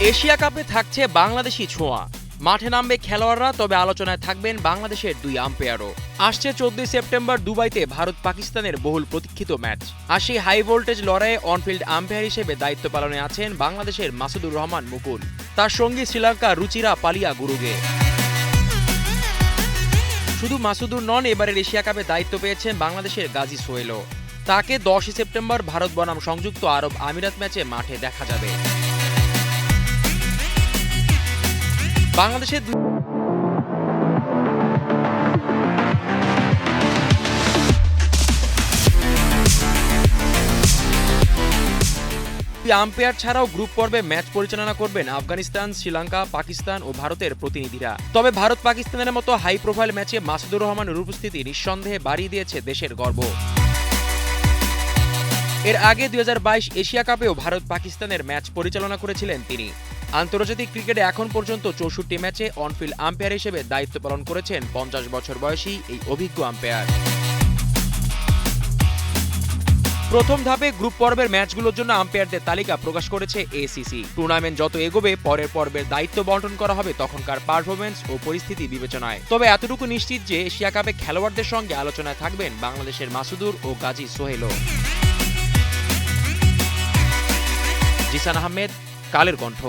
Asia কাপে থাকছে বাংলাদেশি ছোঁয়া। মাঠে নামবে খেলোয়াড়রা, তবে আলোচনায় থাকবেন বাংলাদেশের দুই আম্পায়ারও। আসছে চোদ্দই সেপ্টেম্বর দুবাইতে ভারত পাকিস্তানের বহুল প্রতীক্ষিত ম্যাচ। আসি হাই ভোল্টেজ লড়াইয়ে অনফিল্ড আম্পায়ার হিসেবে দায়িত্ব পালনে আছেন বাংলাদেশের মাসুদুর রহমান মুকুল। তার সঙ্গী শ্রীলঙ্কা রুচিরা পালিয়া গুরুগে। শুধু মাসুদুর নন, এবারের এশিয়া কাপে দায়িত্ব পেয়েছেন বাংলাদেশের গাজী সোহেলও তাকে দশই সেপ্টেম্বর ভারত বনাম সংযুক্ত আরব আমিরাত ম্যাচে মাঠে দেখা যাবে। বাংলাদেশের আম্পায়ার ছাড়াও গ্রুপ পর্বে ম্যাচ পরিচালনা করবেন আফগানিস্তান, শ্রীলঙ্কা, পাকিস্তান ও ভারতের প্রতিনিধিরা। তবে ভারত পাকিস্তানের মতো হাই প্রোফাইল ম্যাচে মাসুদুর রহমানের উপস্থিতি নিঃসন্দেহে বাড়িয়ে দিয়েছে দেশের গর্ব। এর আগে দুই হাজার বাইশ এশিয়া কাপেও ভারত পাকিস্তানের ম্যাচ পরিচালনা করেছিলেন তিনি। আন্তর্জাতিক ক্রিকেটে এখন পর্যন্ত চৌষট্টি ম্যাচে অনফিল্ড আম্পায়ার হিসেবে দায়িত্ব পালন করেছেন পঞ্চাশ বছর বয়সী এই অভিজ্ঞ আম্পায়ার। প্রথম ধাপে গ্রুপ পর্বের ম্যাচগুলোর জন্য আম্পায়ারদের তালিকা প্রকাশ করেছে এসিসি টুর্নামেন্ট যত এগোবে, পরের পর্বের দায়িত্ব বন্টন করা হবে তখনকার পারফরমেন্স ও পরিস্থিতি বিবেচনায়। তবে এতটুকু নিশ্চিত যে এশিয়া কাপে খেলোয়াড়দের সঙ্গে আলোচনায় থাকবেন বাংলাদেশের মাসুদুর ও গাজী সোহেলও। জিসান আহমেদ, কালের কণ্ঠ।